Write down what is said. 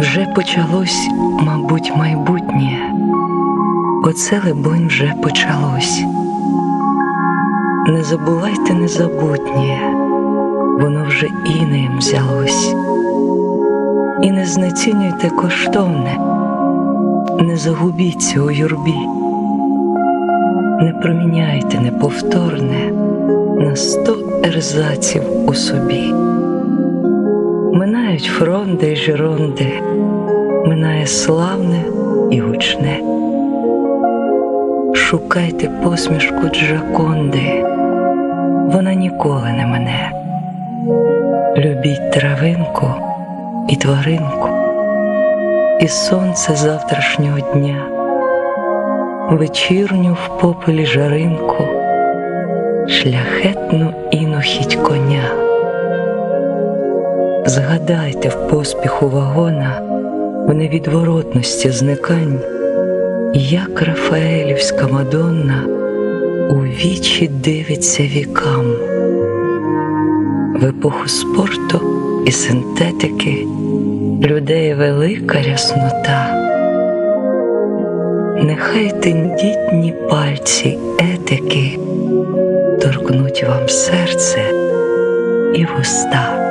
Вже почалось, мабуть, майбутнє. Оце, либонь, вже почалось. Не забувайте незабутнє, воно вже інеєм взялось. І не знецінюйте коштовне, не загубіться у юрбі, не проміняйте неповторне на сто ерзаців у собі. Минають фронди й жиронди, минає славне і гучне. Шукайте посмішку Джаконди, вона ніколи не мене. Любіть травинку і тваринку, і сонце завтрашнього дня, вечірню в попелі жаринку, шляхетну інохідь коня. Згадайте в поспіху вагона, в невідворотності зникань, як Рафаелівська Мадонна у вічі дивиться вікам. В епоху спорту і синтетики людей велика ряснота. Нехай тендітні пальці етики торкнуть вам серце і вуста.